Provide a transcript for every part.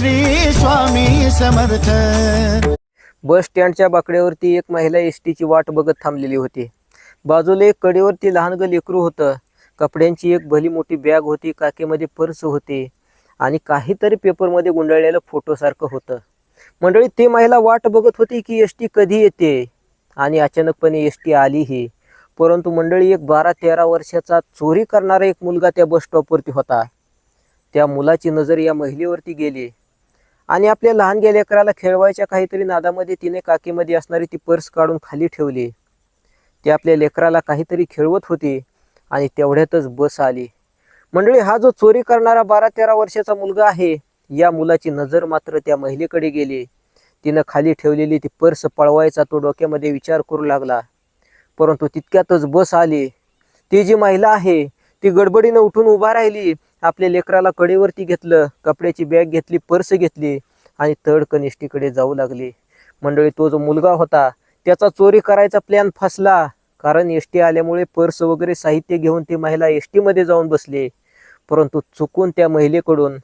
श्री स्वामी समर्थ. बस स्टँडच्या बाकड्यावरती एक महिला एस टीची वाट बघत थांबलेली होती. बाजूला एक कडेवरती लहानगं लेकरू होतं. कपड्यांची एक भली मोठी बॅग होती काकेमध्ये पर्स होती आणि काहीतरी पेपरमध्ये गुंडाळलेलं फोटोसारखं होतं. मंडळी ती महिला वाट बघत होती की एस टी कधी येते आणि अचानकपणे एस टी आलीही. परंतु मंडळी एक बारा तेरा वर्षाचा चोरी करणारा एक मुलगा त्या बस स्टॉपवरती होता. त्या मुलाची नजर या महिलेवरती गेली. आणि आपल्या लहानग्या लेकराला खेळवायच्या काहीतरी नादामध्ये तिने काकीमध्ये असणारी ती पर्स काढून खाली ठेवली. ती आपल्या लेकराला काहीतरी खेळवत होती आणि तेवढ्यातच बस आली. मंडळी हा जो चोरी करणारा बारा तेरा वर्षाचा मुलगा आहे या मुलाची नजर मात्र त्या महिलेकडे गेली. तिनं खाली ठेवलेली ती पर्स पळवायचा तो डोक्यामध्ये विचार करू लागला. परंतु तितक्यातच बस आली. ती जी महिला आहे ती गडबडीनं उठून उभा राहिली. आपल्या लेकराला कडेवरती घेतलं कपड्याची बॅग घेतली पर्स घेतली आणि तड कनिष्ठीकडे जाऊ लागली. मंडळी तो जो मुलगा होता त्याचा चोरी करायचा प्लॅन फसला. कारण एस टी आल्यामुळे पर्स वगैरे साहित्य घेऊन ती महिला एस टीमध्ये जाऊन बसले. परंतु चुकून त्या महिलेकडून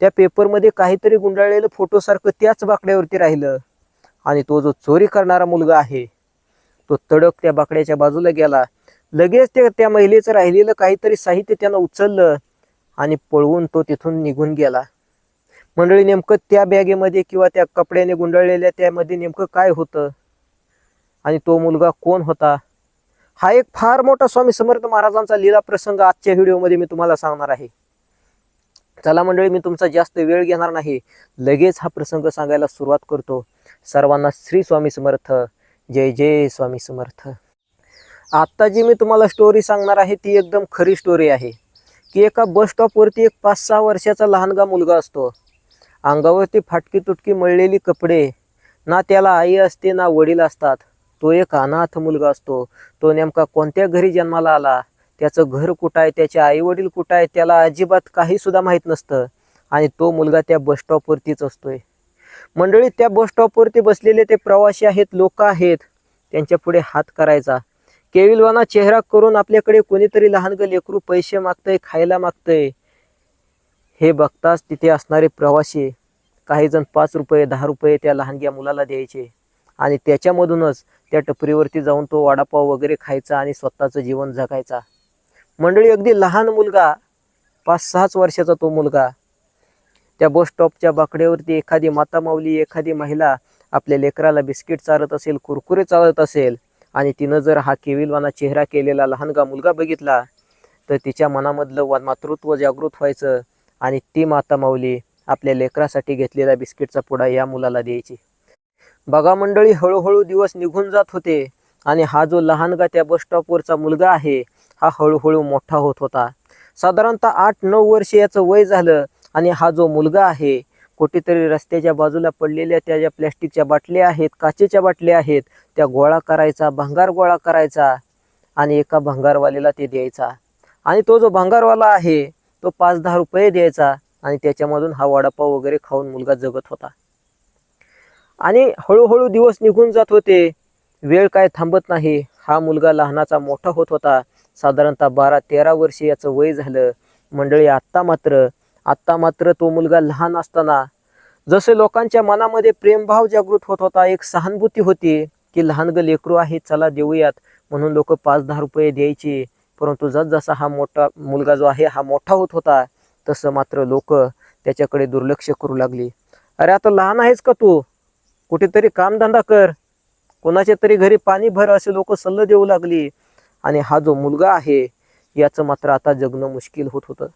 त्या पेपरमध्ये काहीतरी गुंडाळलेलं फोटोसारखं त्याच बाकड्यावरती राहिलं आणि तो जो चोरी करणारा मुलगा आहे तो तडक त्या बाकड्याच्या बाजूला गेला. लगेच ते त्या महिलेचं राहिलेलं काहीतरी साहित्य त्यानं उचललं. आणि पळवून तो तिथून निघून गेला. मंडळी नेमकं त्या बॅगेमध्ये किंवा त्या कपड्याने गुंडाळलेल्या त्यामध्ये नेमकं काय होतं? आणि तो मुलगा कोण होता? हा एक फार मोठा स्वामी समर्थ महाराजांचा लीला प्रसंग आजच्या व्हिडिओमध्ये मी तुम्हाला सांगणार आहे. चला मंडळी मी तुमचा जास्त वेळ घेणार नाही. लगेच हा प्रसंग सांगायला सुरुवात करतो. सर्वांना श्री स्वामी समर्थ. जय जय स्वामी समर्थ. आत्ता जी मी तुम्हाला स्टोरी सांगणार आहे ती एकदम खरी स्टोरी आहे. की एका बस स्टॉपवरती एक पाच सहा वर्षाचा लहानगा मुलगा असतो. अंगावरती फाटकी तुटकी मळलेली कपडे ना त्याला आई असते ना वडील असतात. तो एक अनाथ मुलगा असतो. तो नेमका कोणत्या घरी जन्माला आला? त्याचं घर कुठं आहे? त्याचे आई वडील कुठं आहे त्याला अजिबात काहीसुद्धा माहीत नसतं. आणि तो मुलगा त्या बस स्टॉपवरतीच असतोय. मंडळी त्या बसस्टॉपवरती बसलेले ते प्रवासी आहेत लोक आहेत. त्यांच्या पुढे हात करायचा. केविलवाना चेहरा करून आपल्याकडे कोणीतरी लहानगं लेकरू पैसे मागतंय खायला मागतंय. हे बघताच तिथे असणारे प्रवासी काही जण पाच रुपये दहा रुपये त्या लहानग्या मुलाला द्यायचे. आणि त्याच्यामधूनच त्या टपरीवरती जाऊन तो वडापाव वगैरे खायचा आणि स्वतःचं जीवन जगायचा. मंडळी अगदी लहान मुलगा पाच सहाच वर्षाचा तो मुलगा त्या बस स्टॉपच्या बाकड्यावरती एखादी माता माऊली एखादी महिला आपल्या लेकराला बिस्किट चालत असेल कुरकुरे चालत असेल आणि तिनं जर हा केविलवाना चेहरा केलेला लहानगा मुलगा बघितला तर तिच्या मनामधलं मातृत्व जागृत व्हायचं आणि ती माता माऊली आपल्या लेकरासाठी घेतलेला बिस्किटचा पुडा या मुलाला द्यायची. बघा मंडळी हळूहळू दिवस निघून जात होते आणि हा जो लहानगा त्या बस स्टॉपवरचा मुलगा आहे हा हळूहळू मोठा होत होता. साधारणतः आठ नऊ वर्ष याचं वय झालं आणि हा जो मुलगा आहे कुठेतरी रस्त्याच्या बाजूला पडलेल्या त्या ज्या प्लॅस्टिकच्या बाटल्या आहेत काचेच्या बाटल्या आहेत त्या गोळा करायचा भंगार गोळा करायचा आणि एका भंगारवाल्याला ते द्यायचा. आणि तो जो भंगारवाला आहे तो पाच दहा रुपये द्यायचा आणि त्याच्यामधून हा वडापाव वगैरे खाऊन मुलगा जगत होता. आणि हळूहळू दिवस निघून जात होते. वेळ काय थांबत नाही. हा मुलगा लहानाचा मोठा होत होता. साधारणतः बारा तेरा वर्षे याचं वय झालं. मंडळी आत्ता मात्र आत्ता मात्र तो मुलगा लहान असताना जसे लोकांच्या मनामध्ये प्रेमभाव जागृत होत होता एक सहानुभूती होती की लहानग लेकरू आहे चला देऊयात म्हणून लोक पाच दहा रुपये द्यायचे. परंतु जसजसा हा मोठा मुलगा जो आहे हा मोठा होत होता तसं मात्र लोक त्याच्याकडे दुर्लक्ष करू लागली. अरे आता लहान आहेस का तू? कुठेतरी कामधंदा कर. कोणाच्या तरी घरी पाणी भर असे लोक सल्ला देऊ लागली. आणि हा जो मुलगा आहे याचं मात्र आता जगणं मुश्किल होत होतं.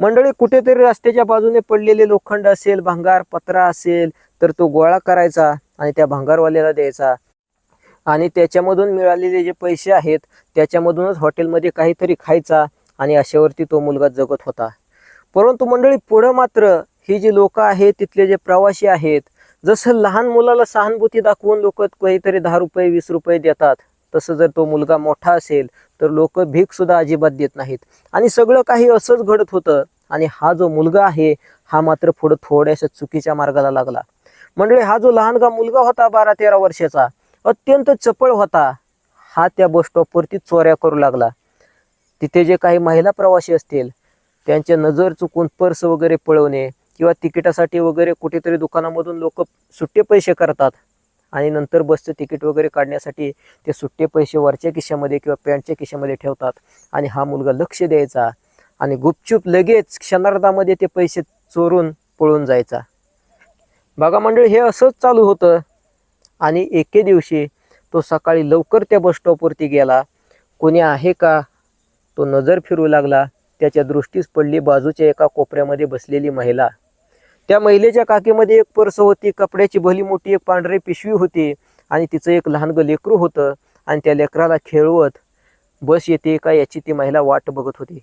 मंडळी कुठेतरी रस्त्याच्या बाजूने पडलेले लोखंड असेल भांगार पत्रा असेल तर तो गोळा करायचा आणि त्या भांगारवाल्याला द्यायचा. आणि त्याच्यामधून मिळालेले जे पैसे आहेत त्याच्यामधूनच हॉटेलमध्ये काहीतरी खायचा आणि अशावरती तो मुलगा जगत होता. परंतु मंडळी पुढं मात्र ही जी लोक आहेत तिथले जे प्रवासी आहेत जसं लहान मुलाला सहानुभूती दाखवून लोक काहीतरी दहा रुपये वीस रुपये देतात तसं जर तो मुलगा मोठा असेल तर लोक भीक सुद्धा अजिबात देत नाहीत. आणि सगळं काही असंच घडत होतं. आणि हा जो मुलगा आहे हा मात्र पुढं थोड्याशा चुकीच्या मार्गाला लागला. म्हणजे हा जो लहानगा मुलगा होता बारा तेरा वर्षाचा अत्यंत चपळ होता. हा त्या बस स्टॉपवरती चोऱ्या करू लागला. तिथे जे काही महिला प्रवासी असतील त्यांच्या नजर चुकून पर्स वगैरे पळवणे किंवा तिकिटासाठी वगैरे कुठेतरी दुकानामधून लोक सुट्टे पैसे करतात. आणि नंतर बसचं तिकीट वगैरे काढण्यासाठी ते सुट्टे पैसे वरच्या खिशामध्ये किंवा पॅन्टच्या खिशामध्ये ठेवतात. आणि हा मुलगा लक्ष द्यायचा आणि गुपचूप लगेच क्षणार्धामध्ये ते पैसे चोरून पळून जायचा. बघा मंडळ हे असंच चालू होतं. आणि एके दिवशी तो सकाळी लवकर त्या बस स्टॉपवरती गेला. कोणी आहे का? तो नजर फिरू लागला. त्याच्या दृष्टीस पडली बाजूच्या एका कोपऱ्यामध्ये बसलेली महिला. त्या महिलेच्या काकीमध्ये एक पर्स होती कपड्याची भली मोठी एक पांढरी पिशवी होती आणि तिचं एक लहानगं लेकरू होतं आणि त्या लेकराला खेळवत बस येते का याची ती महिला वाट बघत होती.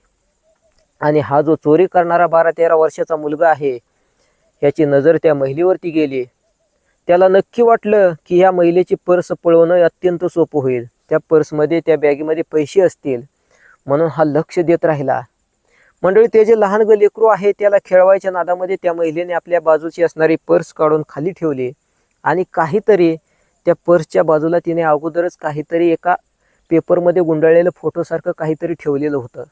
आणि हा जो चोरी करणारा बारा तेरा वर्षाचा मुलगा आहे याची नजर त्या महिलेवरती गेली. त्याला नक्की वाटलं की ह्या महिलेची पर्स पळवणं अत्यंत सोपं होईल. त्या पर्समध्ये त्या बॅगेमध्ये पैसे असतील. म्हणून हा लक्ष देत राहिला. मंडळी ते जे लहान लेकरू आहे त्याला खेळवायच्या नादामध्ये त्या महिलेने आपल्या बाजूची असणारी पर्स काढून खाली ठेवली आणि काहीतरी त्या पर्सच्या बाजूला तिने अगोदरच काहीतरी एका पेपरमध्ये गुंडाळलेलं फोटोसारखं काहीतरी ठेवलेलं होतं.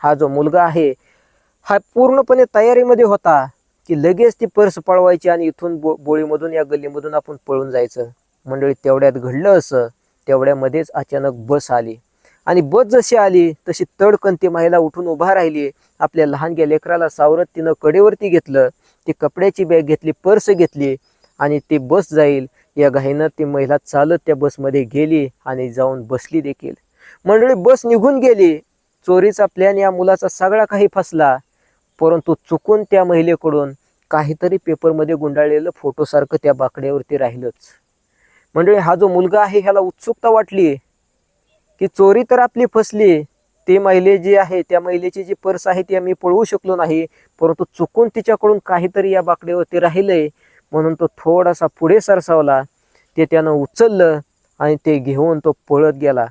हा जो मुलगा आहे हा पूर्णपणे तयारीमध्ये होता की लगेच ती पर्स पळवायची आणि इथून बो बोळीमधून या गल्लीमधून आपण पळून जायचं. मंडळी तेवढ्यात घडलं असं तेवढ्यामध्येच अचानक बस आली. आणि बस जशी आली तशी तडकन ती महिला उठून उभा राहिली. आपल्या लहानग्या लेकराला सावरत तिनं कडेवरती घेतलं ती कपड्याची बॅग घेतली पर्स घेतली आणि ती बस जाईल. या घाईनं ती महिला चालत त्या बसमध्ये गेली आणि जाऊन बसली देखील. मंडळी बस निघून गेली. चोरीचा प्लॅन या मुलाचा सगळा काही फसला. परंतु चुकून त्या महिलेकडून काहीतरी पेपरमध्ये गुंडाळलेलं फोटोसारखं त्या बाकड्यावरती राहिलंच. मंडळी हा जो मुलगा आहे ह्याला उत्सुकता वाटली. की चोरी तर आपली फसली ती महिले जी आहे त्या महिलेची जी पर्स आहे ती आम्ही पळवू शकलो नाही परंतु चुकून तिच्याकडून काहीतरी या बाकड्यावरती राहिलंय. म्हणून तो थोडासा पुढे सरसावला. ते त्यानं उचललं आणि ते घेऊन तो पळत गेला.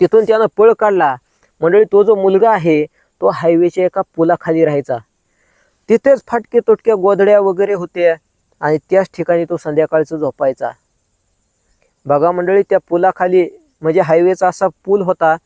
तिथून त्यानं पळ काढला. मंडळी तो जो मुलगा आहे तो हायवेच्या एका पुलाखाली राहायचा. तिथेच फाटके तुटक्या गोदड्या वगैरे होत्या आणि त्याच ठिकाणी तो संध्याकाळचं झोपायचा. बघा मंडळी त्या पुलाखाली म्हणजे हायवेचा असा पूल होता.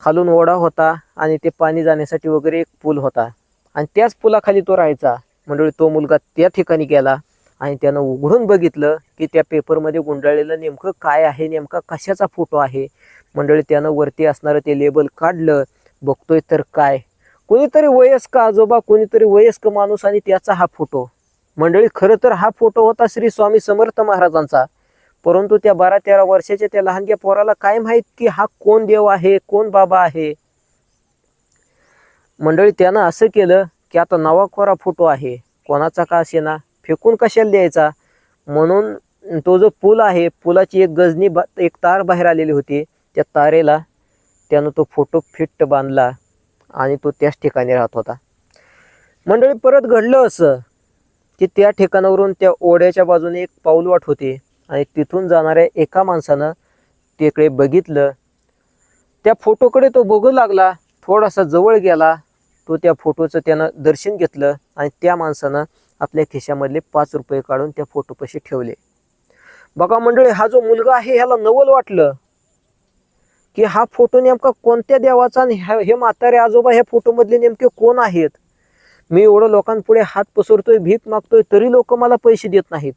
खालून ओढा होता आणि ते पाणी जाण्यासाठी वगैरे एक पूल होता. आणि त्याच पुलाखाली तो राहायचा. मंडळी तो मुलगा त्या ठिकाणी गेला आणि त्यानं उघडून बघितलं की त्या पेपरमध्ये गुंडाळलेलं नेमकं काय आहे नेमका कशाचा फोटो आहे. मंडळी त्यानं वरती असणारं ते लेबल काढलं. बघतोय तर काय? कोणीतरी वयस्क आजोबा कोणीतरी वयस्क माणूस आणि त्याचा हा फोटो. मंडळी खरं तर हा फोटो होता श्री स्वामी समर्थ महाराजांचा. परंतु त्या बारा तेरा वर्षाच्या त्या लहानग्या पोराला काय माहीत की हा कोण देव आहे कोण बाबा आहे? मंडळी त्यानं असं केलं की आता नवा कोरा फोटो आहे. कोणाचा का असेना? फेकून कशाला द्यायचा? म्हणून तो जो पूल आहे पुलाची एक गजनी बा एक तार बाहेर आलेली होती. त्या तारेला त्यानं तो फोटो फिट्ट बांधला आणि तो त्याच ठिकाणी राहत होता. मंडळी परत घडलं असं की त्या ठिकाणावरून त्या ओढ्याच्या बाजूने एक पाऊलवाट होती. आणि तिथून जाणाऱ्या एका माणसानं तिकडे बघितलं. त्या फोटोकडे तो बघू लागला थोडासा जवळ गेला. तो त्या फोटोचं त्यानं दर्शन घेतलं आणि त्या माणसानं आपल्या खिशामधले पाच रुपये काढून त्या फोटोपाशी ठेवले. बघा मंडळी हा जो मुलगा आहे ह्याला नवल वाटलं की हा फोटो नेमका कोणत्या देवाचा आणि ह्या- हे म्हातारे आजोबा ह्या फोटोमधले नेमके कोण आहेत? मी एवढं लोकांपुढे हात पसरतोय भीक मागतोय तरी लोक मला पैसे देत नाहीत.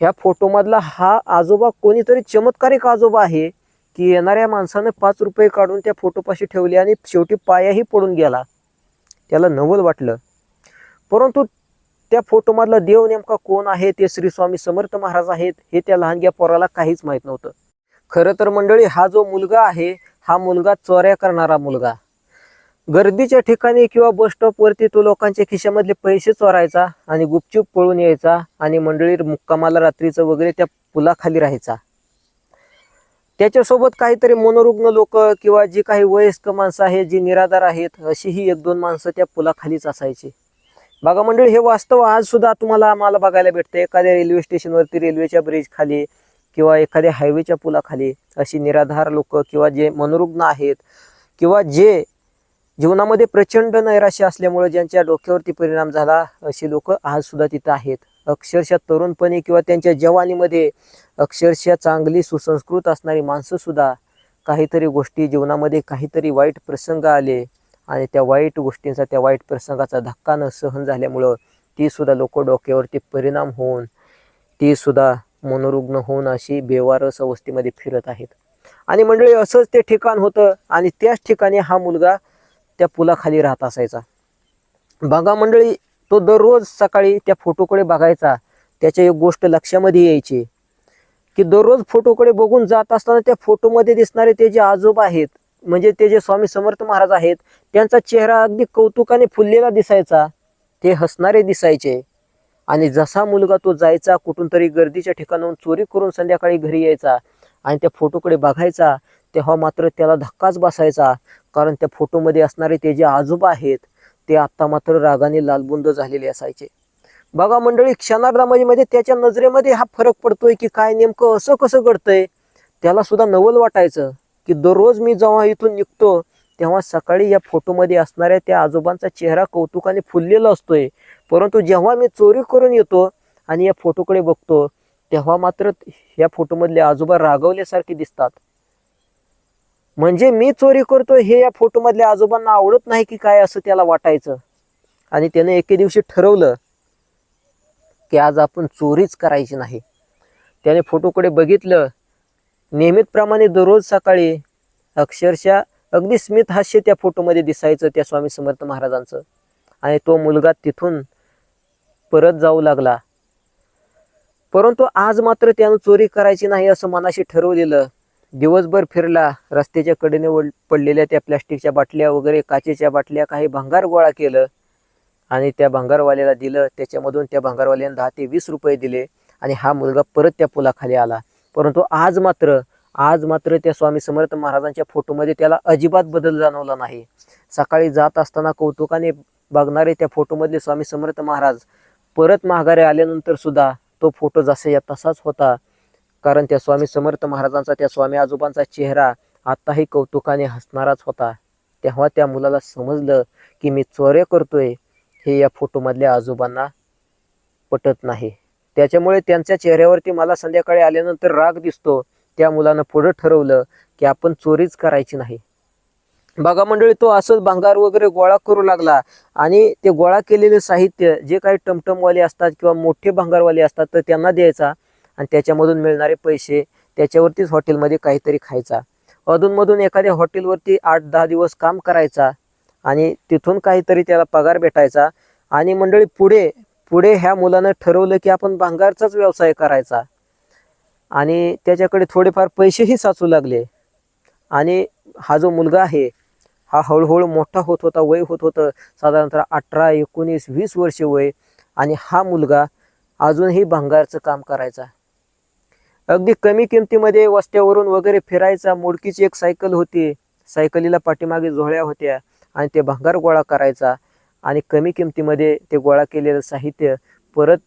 ह्या फोटोमधला हा आजोबा कोणीतरी चमत्कारिक आजोबा आहे की येणाऱ्या माणसानं पाच रुपये काढून त्या फोटोपाशी ठेवले आणि शेवटी पायाही पडून गेला. त्याला नवल वाटलं. परंतु त्या फोटोमधला देव नेमका कोण आहे? ते श्री स्वामी समर्थ महाराज आहेत. हे त्या लहानग्या पोराला काहीच माहीत नव्हतं. खरं तर मंडळी हा जो मुलगा आहे हा मुलगा चोऱ्या करणारा मुलगा. गर्दीच्या ठिकाणी किंवा बस स्टॉपवरती तो लोकांच्या खिशामधले पैसे चोरायचा आणि गुपचूप पळून यायचा आणि मंडळी मुक्कामाला रात्रीचं वगैरे त्या पुलाखाली राहायचा. त्याच्यासोबत काहीतरी मनोरुग्ण लोक किंवा जी काही वयस्क माणसं आहेत जी निराधार आहेत अशी ही एक दोन माणसं त्या पुलाखालीच असायची. बघा मंडळी हे वास्तव आज सुद्धा तुम्हाला आम्हाला बघायला भेटतं एखाद्या रेल्वे स्टेशनवरती रेल्वेच्या ब्रिज खाली किंवा एखाद्या हायवेच्या पुलाखाली अशी निराधार लोक किंवा जे मनोरुग्ण आहेत किंवा जे जीवनामध्ये प्रचंड नैराश्य असल्यामुळे ज्यांच्या डोक्यावरती परिणाम झाला अशी लोक आज सुद्धा तिथं आहेत. अक्षरशः तरुणपणी किंवा त्यांच्या जवानीमध्ये अक्षरशः चांगली सुसंस्कृत असणारी माणसं सुद्धा काहीतरी गोष्टी जीवनामध्ये काहीतरी वाईट प्रसंग आले आणि त्या वाईट गोष्टींचा त्या वाईट प्रसंगाचा धक्का न सहन झाल्यामुळं ती सुद्धा लोक डोक्यावरती परिणाम होऊन ती सुद्धा मनोरुग्ण होऊन अशी बेवारस अवस्थेमध्ये फिरत आहेत. आणि मंडळी असंच ते ठिकाण होतं आणि त्याच ठिकाणी हा मुलगा त्या पुलाखाली राहत असायचा. बघा मंडळी तो दररोज सकाळी त्या फोटोकडे बघायचा. त्याच्या एक गोष्ट लक्षामध्ये यायची की दररोज फोटोकडे बघून जात असताना त्या फोटोमध्ये दिसणारे ते जे आजोबा आहेत म्हणजे ते जे स्वामी समर्थ महाराज आहेत त्यांचा चेहरा अगदी कौतुकाने फुललेला दिसायचा. ते हसणारे दिसायचे. आणि जसा मुलगा तो जायचा कुठून तरी गर्दीच्या ठिकाणाहून चोरी करून संध्याकाळी घरी यायचा आणि त्या फोटोकडे बघायचा तेव्हा मात्र त्याला धक्काच बसायचा. कारण त्या फोटोमध्ये असणारे ते जे आजोबा आहेत ते आत्ता मात्र रागाने लालबुंद झालेले असायचे. बघा मंडळी क्षणार्धामध्ये त्याच्या नजरेमध्ये हा फरक पडतोय की काय नेमकं असं कसं घडतंय? त्याला सुद्धा नवल वाटायचं की दररोज मी जेव्हा इथून निघतो तेव्हा सकाळी या फोटोमध्ये असणाऱ्या त्या आजोबांचा चेहरा कौतुकाने फुललेला असतोय. परंतु जेव्हा मी चोरी करून येतो आणि या फोटोकडे बघतो तेव्हा मात्र या फोटोमधले आजोबा रागवल्यासारखे दिसतात. म्हणजे मी चोरी करतोय हे या फोटोमधल्या आजोबांना आवडत नाही की काय असं त्याला वाटायचं. आणि त्याने एके दिवशी ठरवलं की आज आपण चोरीच करायची नाही. त्याने फोटोकडे बघितलं. नियमितप्रमाणे दररोज सकाळी अक्षरशः अगदी स्मित हास्य त्या फोटोमध्ये दिसायचं त्या स्वामी समर्थ महाराजांचं. आणि तो मुलगा तिथून परत जाऊ लागला. परंतु आज मात्र त्यानं चोरी करायची नाही असं मनाशी ठरवलेलं. दिवसभर फिरला रस्त्याच्या कडेने वड पडलेल्या त्या प्लॅस्टिकच्या बाटल्या वगैरे काचेच्या बाटल्या काही भंगार गोळा केलं आणि त्या भंगारवाल्याला दिलं. त्याच्यामधून त्या भंगारवाल्याने दहा ते वीस रुपये दिले आणि हा मुलगा परत त्या पुलाखाली आला. परंतु आज मात्र आज मात्र त्या स्वामी समर्थ महाराजांच्या फोटोमध्ये त्याला अजिबात बदल जाणवला नाही. सकाळी जात असताना कौतुकाने बघणारे त्या फोटोमधले स्वामी समर्थ महाराज परत माघारे आल्यानंतर सुद्धा तो फोटो जसा या तसाच होता. कारण त्या स्वामी समर्थ महाराजांचा त्या स्वामी आजोबांचा चेहरा आत्ताही कौतुकाने हसणाराच होता. तेव्हा त्या मुलाला समजलं की मी चोऱ्या करतोय हे या फोटोमधल्या आजोबांना पटत नाही. त्याच्यामुळे त्यांच्या चेहऱ्यावरती मला संध्याकाळी आल्यानंतर राग दिसतो. त्या मुलानं पुढं ठरवलं की आपण चोरीच करायची नाही. बघा मंडळी तो असंच भंगार वगैरे गोळा करू लागला आणि ते गोळा केलेले साहित्य जे काही टमटमवाले असतात किंवा मोठे भंगारवाले असतात तर त्यांना द्यायचा. आणि त्याच्यामधून मिळणारे पैसे त्याच्यावरतीच हॉटेलमध्ये काहीतरी खायचा. अधूनमधून एखाद्या हॉटेलवरती आठ दहा दिवस काम करायचा आणि तिथून काहीतरी त्याला पगार भेटायचा आणि मंडळी पुढे पुढे ह्या मुलानं ठरवलं की आपण भांगारचाच व्यवसाय करायचा. आणि त्याच्याकडे थोडेफार पैसेही साचू लागले. आणि हा जो मुलगा आहे हा हळूहळू मोठा होत होता वय होत होतं साधारणतः अठरा एकोणीस वीस वर्षे वय. आणि हा मुलगा अजूनही भांगारचं काम करायचा. अगदी कमी किमतीमध्ये वस्त्यावरून वगैरे फिरायचा मोडकीची एक सायकल होती. सायकलीला पाठीमागे झोळ्या होत्या आणि ते भंगार गोळा करायचा आणि कमी किमतीमध्ये ते गोळा केलेलं साहित्य परत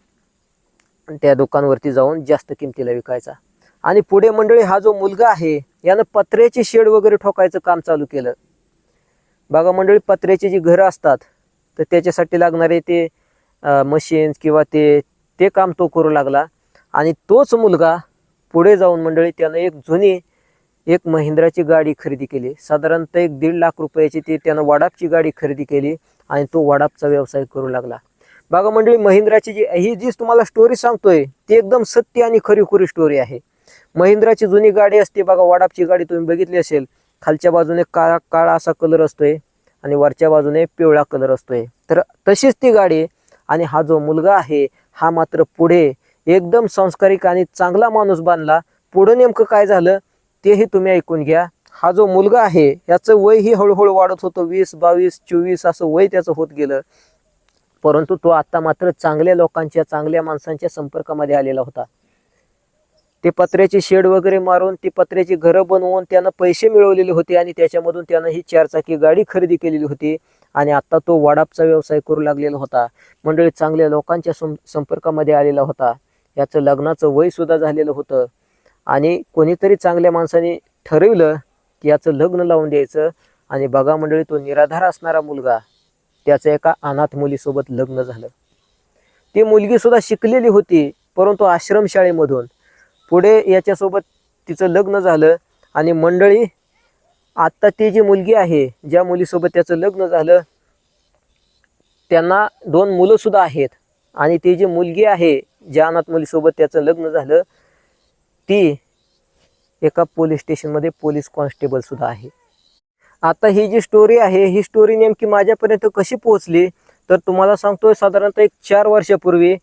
त्या दुकानवरती जाऊन जास्त किमतीला विकायचा. आणि पुढे मंडळी हा जो मुलगा आहे यानं पत्र्याची शेड वगैरे ठोकायचं काम चालू केलं. बघा मंडळी पत्र्याची जी घरं असतात तर त्याच्यासाठी लागणारे ते मशीन्स किंवा ते ते काम तो करू लागला. आणि तोच मुलगा पुढे जाऊन मंडळी त्यानं एक जुनी एक महिंद्राची गाडी खरेदी केली. साधारणतः एक दीड लाख रुपयाची ती त्यानं वडापची गाडी खरेदी केली आणि तो वडापचा व्यवसाय करू लागला. बघा मंडळी महिंद्राची जी ही जी तुम्हाला स्टोरी सांगतोय ती एकदम सत्य आणि खरीखुरी स्टोरी आहे. महिंद्राची जुनी गाडी असते बघा वडापची गाडी तुम्ही बघितली असेल. खालच्या बाजूने काळा काळा असा कलर असतोय आणि वरच्या बाजूने पिवळा कलर असतोय. तर तशीच ती गाडी आणि हा जो मुलगा आहे हा मात्र पुढे एकदम संस्कारिक आणि चांगला माणूस बांधला पुढे नेमकं काय झालं तेही तुम्ही ऐकून घ्या. हा जो मुलगा आहे याचं वय ही हळूहळू वाढत होतं. वीस बावीस चोवीस असं वय त्याचं होत गेलं. परंतु तो आता मात्र चांगल्या लोकांच्या चांगल्या माणसांच्या संपर्कामध्ये आलेला होता. ते पत्र्याची शेड वगैरे मारून ती पत्र्याची घरं बनवून त्यानं पैसे मिळवलेले होते आणि त्याच्यामधून त्यानं ही चारचाकी गाडी खरेदी केलेली होती आणि आता तो वडापचा व्यवसाय करू लागलेला होता. मंडळी चांगल्या लोकांच्या सं संपर्कामध्ये आलेला होता. याचं लग्नाचं वयसुद्धा झालेलं होतं. आणि कोणीतरी चांगल्या माणसाने ठरवलं की याचं लग्न लावून द्यायचं. आणि बघा मंडळी तो निराधार असणारा मुलगा त्याचं एका अनाथ मुलीसोबत लग्न झालं. ती मुलगीसुद्धा शिकलेली होती परंतु आश्रमशाळेमधून. पुढे याच्यासोबत तिचं लग्न झालं. आणि मंडळी आत्ता ती जी मुलगी आहे ज्या मुलीसोबत त्याचं लग्न झालं त्यांना दोन मुलंसुद्धा आहेत. आणि ती जी मुलगी आहे ज्या अनाथ मुलीसोबत त्याचं लग्न झालं ती एका पोलीस स्टेशनमध्ये पोलीस कॉन्स्टेबल सुद्धा आहे. आता ही जी स्टोरी आहे ही स्टोरी नेमकी माझ्यापर्यंत कशी पोहोचली तर तुम्हाला सांगतोय साधारणतः एक चार वर्षापूर्वी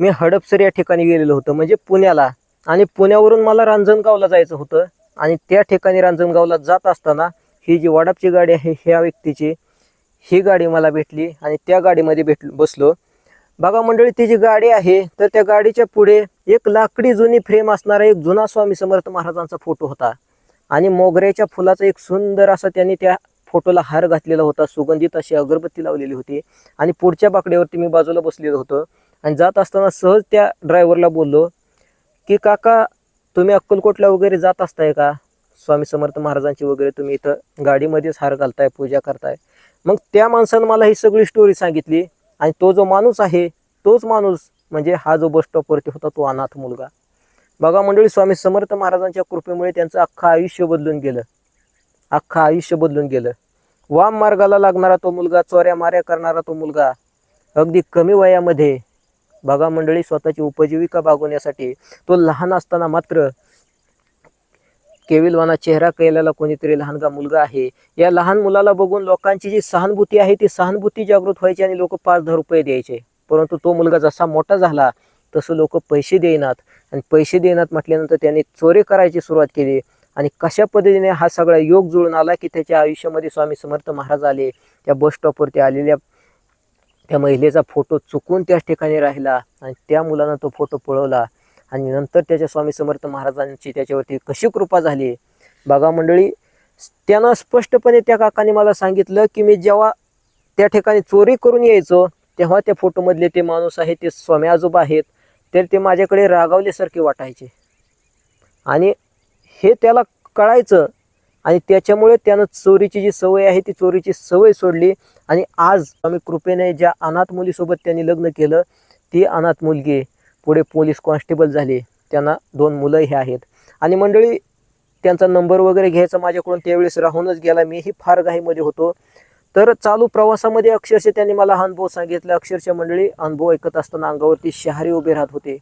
मी हडपसर या ठिकाणी गेलेलो होतो म्हणजे पुण्याला. आणि पुण्यावरून मला रांजणगावला जायचं होतं. आणि त्या ठिकाणी रांजणगावला जात असताना ही जी वडापची गाडी आहे ह्या व्यक्तीची ही गाडी मला भेटली. आणि त्या गाडीमध्ये भेट बसलो. बघा मंडळी ती जी गाडी आहे तर त्या गाडीच्या पुढे एक लाकडी जुनी फ्रेम असणारा एक जुना स्वामी समर्थ महाराजांचा फोटो होता. आणि मोगऱ्याच्या फुलाचा एक सुंदर असा त्यांनी त्या फोटोला हार घातलेला होता. सुगंधित अशी अगरबत्ती लावलेली होती. आणि पुढच्या बाकड्यावरती मी बाजूला बसलेलं होतं. आणि जात असताना सहज त्या ड्रायव्हरला बोललो की काका तुम्ही अक्कलकोटला वगैरे जात असताय का? स्वामी समर्थ महाराजांची वगैरे तुम्ही इथं गाडीमध्येच हार घालताय पूजा करताय. मग त्या माणसानं मला ही सगळी स्टोरी सांगितली. आणि तो जो माणूस आहे तोच माणूस म्हणजे हा जो बस स्टॉपवरती होता तो अनाथ मुलगा. बघा मंडळी स्वामी समर्थ महाराजांच्या कृपेमुळे त्यांचं अख्खं आयुष्य बदलून गेलं. अख्खं आयुष्य बदलून गेलं. वाम मार्गाला लागणारा तो मुलगा चोऱ्या माऱ्या करणारा तो मुलगा अगदी कमी वयामध्ये बघा मंडळी स्वतःची उपजीविका भागवण्यासाठी तो लहान असताना मात्र केविलवाना चेहरा केलेला कोणीतरी लहानगा मुलगा आहे. या लहान मुलाला बघून लोकांची जी सहानुभूती आहे ती सहानुभूती जागृत व्हायची आणि लोक पाच दहा रुपये द्यायचे. परंतु तो मुलगा जसा मोठा झाला तसं लोक पैसे देईनात. आणि पैसे देईनात म्हटल्यानंतर त्यांनी चोरी करायची सुरुवात केली. आणि कशा पद्धतीने हा सगळा योग जुळून आला की त्याच्या आयुष्यामध्ये स्वामी समर्थ महाराज आले. त्या बस स्टॉपवरती आलेल्या त्या महिलेचा फोटो चुकून त्याच ठिकाणी राहिला आणि त्या मुलानं तो फोटो पळवला. आणि नंतर त्याच्या स्वामी समर्थ महाराजांची त्याच्यावरती कशी कृपा झाली बघा मंडळी त्यानं स्पष्टपणे त्या काकाने मला सांगितलं की मी जेव्हा त्या ठिकाणी चोरी करून यायचो तेव्हा त्या फोटोमधले ते माणूस आहे ते स्वामी आजोबा आहेत तर ते माझ्याकडे रागावल्यासारखे वाटायचे. आणि हे त्याला कळायचं आणि त्याच्यामुळे त्यानं चोरीची जी सवय आहे ती चोरीची सवय सोडली. आणि आज स्वामी कृपेने ज्या अनाथ मुलीसोबत त्यांनी लग्न केलं ती अनाथ मुलगी पुढे पोलीस कॉन्स्टेबल झाले त्यांना दोन मुलं हे आहेत. आणि मंडळी त्यांचा नंबर वगैरे घ्यायचा माझ्याकडून त्यावेळेस राहूनच गेला मीही फार घाईमध्ये होतो. तर चालू प्रवासामध्ये अक्षरशः त्यांनी मला हा अनुभव सांगितला. अक्षरशः मंडळी अनुभव ऐकत असताना अंगावरती शहारे उभे राहत होते.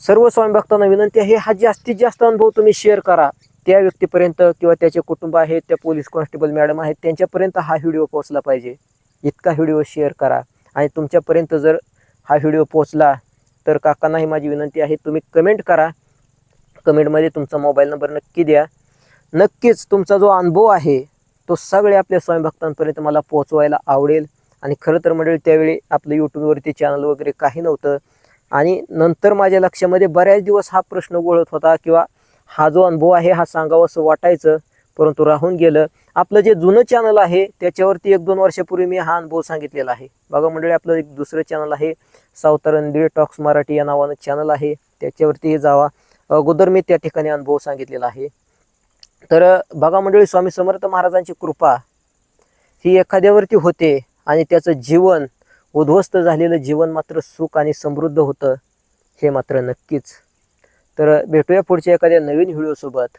सर्व स्वयंभक्तांना विनंती आहे हा जास्तीत जास्त अनुभव तुम्ही शेअर करा. त्या व्यक्तीपर्यंत किंवा त्याचे कुटुंब आहेत त्या पोलीस कॉन्स्टेबल मॅडम आहेत त्यांच्यापर्यंत हा व्हिडिओ पोहोचला पाहिजे. इतका व्हिडिओ शेअर करा. आणि तुमच्यापर्यंत जर हा व्हिडिओ पोहोचला तर काकांना ही माझी विनंती आहे तुम्ही कमेंट करा. कमेंटमध्ये तुमचा मोबाईल नंबर नक्की द्या. नक्कीच तुमचा जो अनुभव आहे तो सगळे आपल्या स्वयंभक्तांपर्यंत मला पोहोचवायला आवडेल. आणि खरं तर मंडळी त्यावेळी आपलं यूट्यूबवरती चॅनल वगैरे काही नव्हतं. आणि नंतर माझ्या लक्षामध्ये बऱ्याच दिवस हा प्रश्न गोळत होता किंवा हा जो अनुभव आहे हा सांगावं असं वाटायचं. परंतु राहून गेलं. आपलं जे जुनं चॅनल आहे त्याच्यावरती एक दोन वर्षापूर्वी मी हा अनुभव सांगितलेला आहे. बघा मंडळी आपलं एक दुसरं चॅनल आहे सावतारंदी टॉक्स मराठी या नावानं चॅनल आहे. त्याच्यावरती जावा. अगोदर मी त्या ठिकाणी अनुभव सांगितलेला आहे. तर बघा मंडळी स्वामी समर्थ महाराजांची कृपा ही एखाद्यावरती होते आणि त्याचं जीवन उद्ध्वस्त झालेलं जीवन मात्र सुख आणि समृद्ध होतं हे मात्र नक्कीच. तर भेटूया पुढच्या एखाद्या नवीन व्हिडिओसोबत.